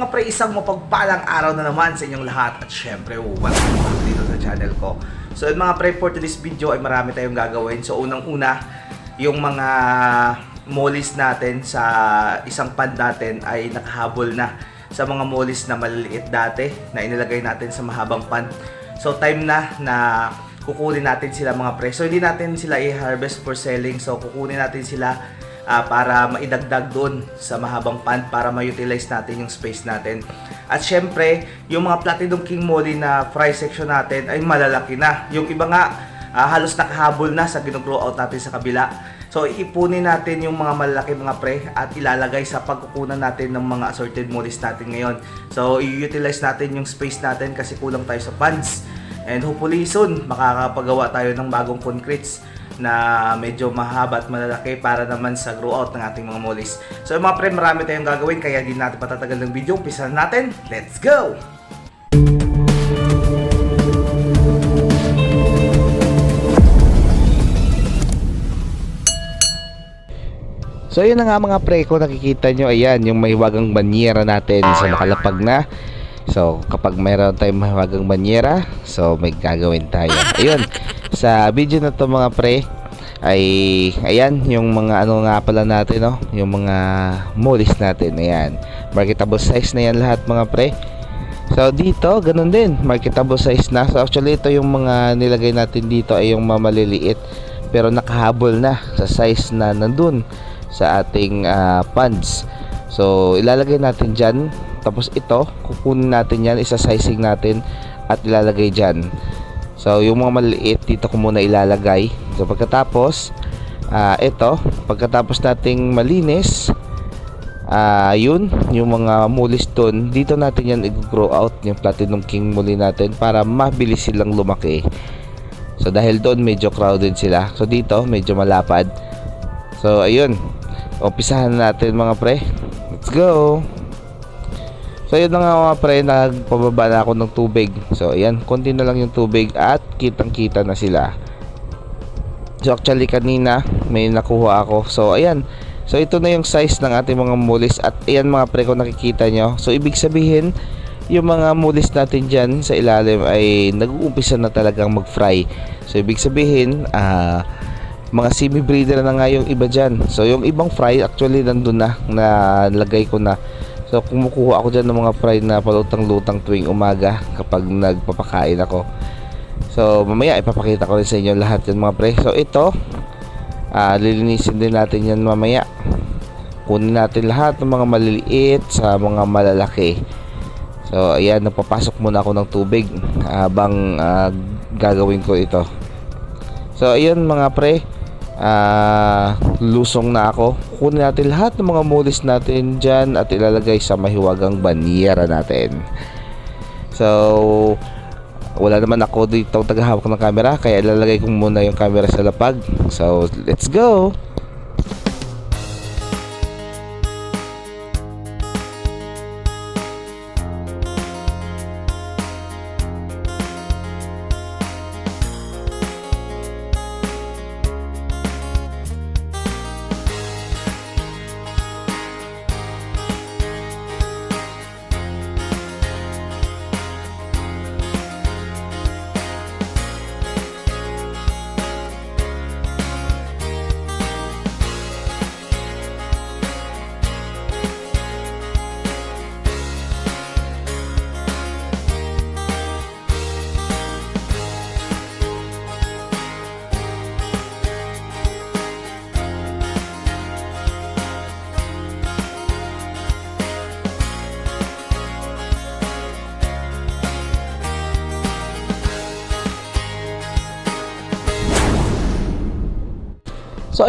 Mga pre, isang mapagpalang araw na naman sa inyong lahat at syempre welcome back dito sa channel ko. So ayun mga pre, for today's video ay marami tayong gagawin. So unang-una, yung mga mollies natin sa isang pan natin ay nakahabol na sa mga mollies na maliliit dati na inilagay natin sa mahabang pan. So time na na kukunin natin sila mga pre. So hindi natin sila i-harvest for selling. So kukunin natin sila ah, para maidagdag doon sa mahabang pan para ma-utilize natin yung space natin. At syempre, yung mga Platinum King Molly na fry section natin ay malalaki na. Yung iba nga, ah, halos nakahabol na sa gino-grow out natin sa kabila. So, iipunin natin yung mga malalaki mga pre at ilalagay sa pagkukunan natin ng mga assorted mollies natin ngayon. So, i-utilize natin yung space natin kasi kulang tayo sa pans. And hopefully soon, makakapagawa tayo ng bagong concretes na medyo mahaba at malalaki para naman sa grow out ng ating mga mollies. So mga pre, marami tayong gagawin kaya di natin patatagal ng video. Umpisa na natin. Let's go! So yun na nga mga pre, kung nakikita nyo, ayan, yung mahiwagang banyera natin sa nakalapag na. So kapag mayroon tayong mahiwagang banyera, so may gagawin tayo. Ayun, sa video na to mga pre, ay ayan, yung mga ano nga pala natin, no? yung mga mollies natin, ayan. Marketable size na yan lahat mga pre. So dito, ganun din, marketable size na. So actually ito yung mga nilagay natin dito ay yung mamaliliit pero nakahabol na sa size na nandun sa ating ah, funds. So ilalagay natin dyan. Tapos ito, kukunin natin yan, isa-sizing natin at ilalagay dyan. So yung mga maliliit dito ko muna ilalagay. So pagkatapos, ah, ito, pagkatapos nating malinis, Ah, yun, yung mga mulis doon, dito natin yan i-grow out yung platinum king muli natin para mabilis silang lumaki. So dahil doon medyo crowded sila. So dito medyo malapad. So ayun. Umpisahan na natin mga pre. Let's go. So ayun na nga mga pre, nagpababa na ako ng tubig. So ayan, konti na lang yung tubig at kitang-kita na sila. So actually kanina may nakuha ako. So ayan. So ito na yung size ng ating mga mulis at ayan mga pre kung nakikita nyo. So ibig sabihin yung mga mulis natin dyan sa ilalim ay nag-uumpisa na talagang mag-fry. So ibig sabihin ah mga semi-breeder na nga yung iba dyan. So yung ibang fry actually nandun na na lagay ko na. So kumukuha ako dyan ng mga fry na palutang-lutang tuwing umaga kapag nagpapakain ako. So mamaya ipapakita ko rin sa inyo lahat yan mga pre. So ito Ah, lilinisin din natin yan mamaya. Kunin natin lahat ng mga maliliit sa mga malalaki. So, ayan, nagpapasok muna ako ng tubig habang ah, gagawin ko ito. So, ayun mga pre, ah, lusong na ako. Kunin natin lahat ng mga mulis natin dyan at ilalagay sa mahiwagang banyera natin. So, wala naman ako dito tagahawak ng camera kaya ilalagay ko muna yung camera sa lapag so let's go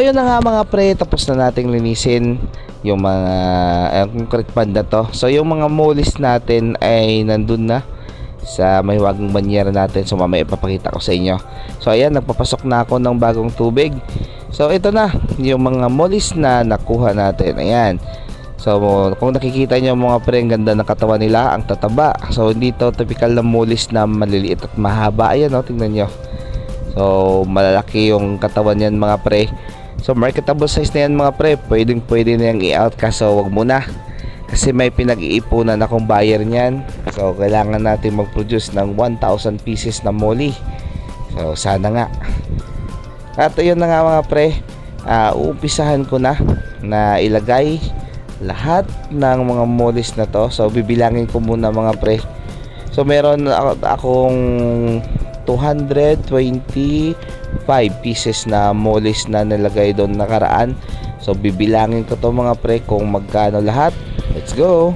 ayun na nga mga pre, tapos na nating linisin yung mga yung correct pad na to. So yung mga molis natin ay nandun na sa mahiwagang banyera natin. So mamaya ipapakita ko sa inyo. So ayan, nagpapasok na ako ng bagong tubig. So ito na, yung mga molis na nakuha natin. Ayan. So kung nakikita nyo mga pre, ang ganda ng katawan nila, ang tataba. So hindi to typical na molis na maliliit at mahaba. Ayan o, tingnan nyo. So malalaki yung katawan yan mga pre. So marketable size na yan mga pre. Pwedeng pwede na yung i-out kaso wag muna. kasi may pinag-iipunan akong buyer niyan. So kailangan natin mag-produce ng 1,000 pieces na molly. So sana nga. At yun na nga mga pre, uh, uumpisahan ko na na ilagay lahat ng mga mollies na to. So bibilangin ko muna mga pre. So meron ako, akong 225 pieces na mollies na nilagay doon nakaraan. So bibilangin ko to mga pre kung magkano lahat. Let's go.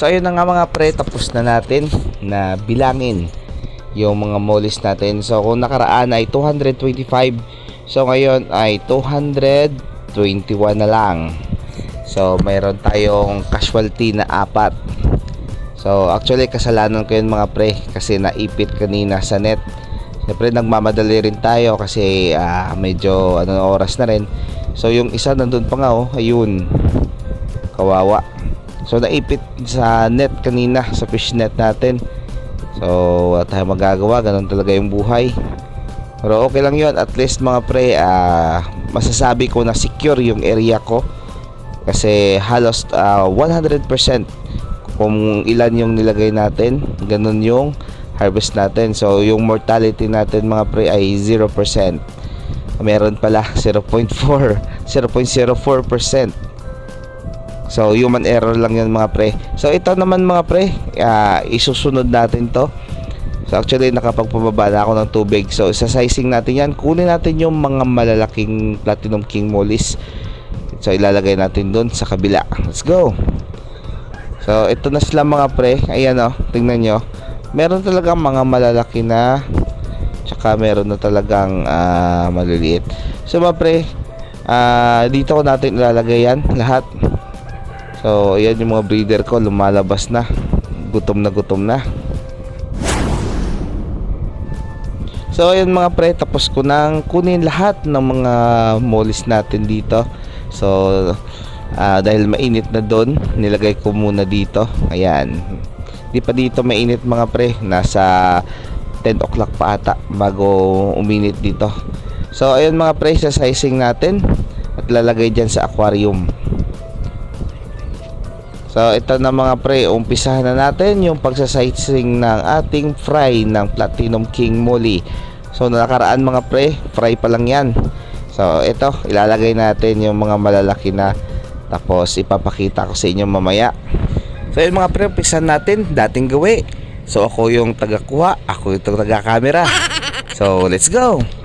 So ayun na nga mga pre, tapos na natin na bilangin yung mga mollies natin. So kung nakaraan ay 225, so ngayon ay 221 na lang. So mayroon tayong casualty na apat. So actually kasalanan ko yun mga pre kasi naipit kanina sa net. Siyempre nagmamadali rin tayo kasi ah, medyo ano oras na rin. So yung isa nandun pa nga oh, ayun. Kawawa. So naipit sa net kanina sa fish net natin. So wala tayong magagawa, ganun talaga yung buhay. Pero okay lang 'yon, at least mga pre, ah, masasabi ko na secure yung area ko. Kasi halos ah, 100% kung ilan yung nilagay natin, ganun yung harvest natin. So yung mortality natin mga pre ay 0%. Meron pala 0.4, 0.04%. So human error lang yan mga pre. So ito naman mga pre, ah, isusunod natin to. So actually nakapagpababa na ako ng tubig. So sa sizing natin yan, kunin natin yung mga malalaking Platinum King mollies. So ilalagay natin doon sa kabila. Let's go. So ito na sila mga pre. Ayan oh, tingnan nyo. Meron talagang mga malalaki na tsaka meron na talagang ah, maliliit. So mga pre, ah, dito ko natin ilalagay yan lahat. So, ayan yung mga breeder ko, lumalabas na. Gutom na gutom na. So, ayan mga pre, tapos ko nang kunin lahat ng mga mollies natin dito. So, ah, dahil mainit na doon, nilagay ko muna dito. Ayan. Di pa dito mainit mga pre, nasa 10 o'clock pa ata bago uminit dito. So, ayan mga pre, sa sizing natin at lalagay dyan sa aquarium. So ito na mga pre, umpisahan na natin yung pagsasizing ng ating fry ng Platinum King Molly. So nakaraan mga pre, fry pa lang yan. So ito, ilalagay natin yung mga malalaki na tapos ipapakita ko sa inyo mamaya. So yun mga pre, umpisahan natin, dating gawi. So ako yung taga-kuha, ako yung taga-camera. So let's go!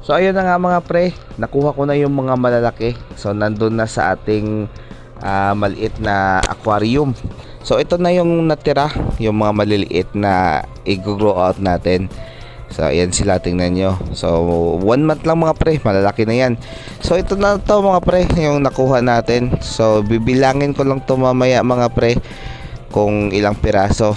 So ayun na nga mga pre, nakuha ko na yung mga malalaki. So nandun na sa ating ah, maliit na aquarium. So ito na yung natira, yung mga maliliit na i-grow out natin. So ayan sila tingnan nyo. So one month lang mga pre, malalaki na yan. So ito na to mga pre, yung nakuha natin. So bibilangin ko lang to mamaya mga pre kung ilang piraso.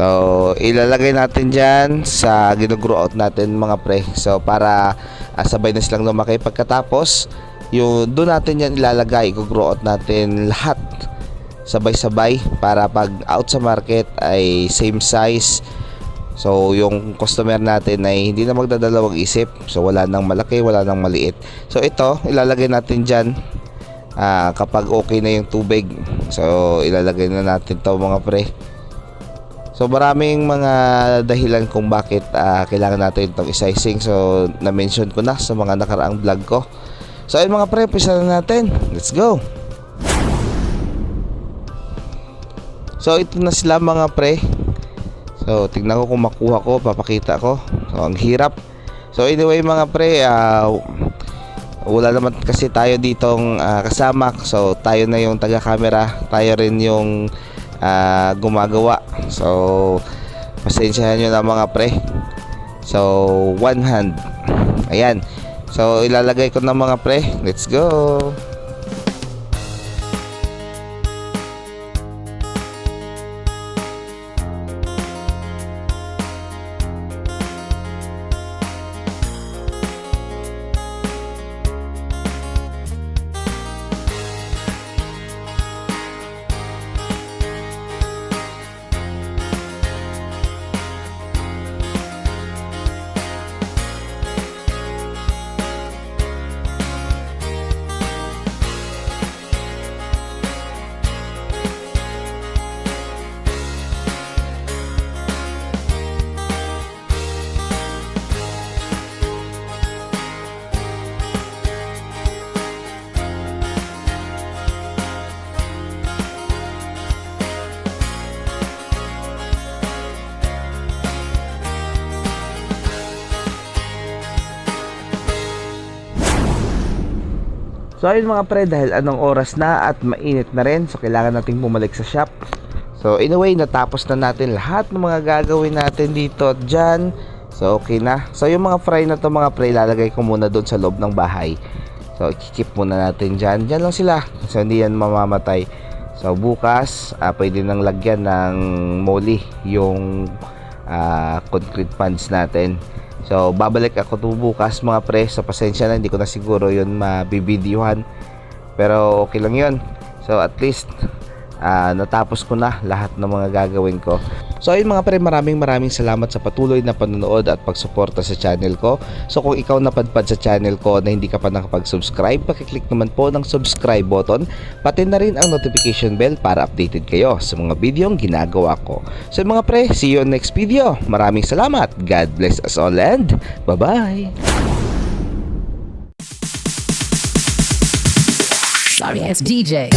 So, ilalagay natin dyan sa ginugrow out natin mga pre. So, para ah, sabay na silang lumaki. Pagkatapos, yung doon natin yan ilalagay. Gugrow out natin lahat sabay-sabay para pag out sa market ay same size. So, yung customer natin ay hindi na magdadalawang isip. So, wala nang malaki, wala nang maliit. So, ito, ilalagay natin dyan ah, kapag okay na yung tubig. So, ilalagay na natin to mga pre. So maraming mga dahilan kung bakit ah, kailangan natin itong isizing. So na-mention ko na sa mga nakaraang vlog ko. So ayun mga pre, pisa na natin. Let's go! So ito na sila mga pre. So tignan ko kung makuha ko, papakita ko. So ang hirap So anyway mga pre, ah, wala naman kasi tayo ditong ah, kasama. So tayo na yung taga-camera, tayo rin yung ah, gumagawa. So pasensyahan nyo na mga pre. So one hand. Ayan. So ilalagay ko na mga pre. Let's go. So ayun mga pre, dahil anong oras na at mainit na rin, so kailangan nating bumalik sa shop. So anyway, natapos na natin lahat ng mga gagawin natin dito at dyan. So okay na. So yung mga fry na to mga pre, ilalagay ko muna doon sa loob ng bahay. So ikikip muna natin dyan. Dyan lang sila. So hindi yan mamamatay. So bukas, ah, pwede nang lagyan ng moly yung ah, concrete pans natin. So, babalik ako to bukas mga pre. So, pasensya na, hindi ko na siguro yun mabibidyohan. Pero, okay lang yun. So, at least, ah, natapos ko na lahat ng mga gagawin ko. So, ayun mga pre, maraming maraming salamat sa patuloy na panonood at pagsuporta sa channel ko. So, kung ikaw napadpad sa channel ko na hindi ka pa nakapag-subscribe, pakiclick naman po ng subscribe button, pati na rin ang notification bell para updated kayo sa mga videong ginagawa ko. So, mga pre, see you on next video. Maraming salamat. God bless us all and bye-bye. Sorry ass DJ.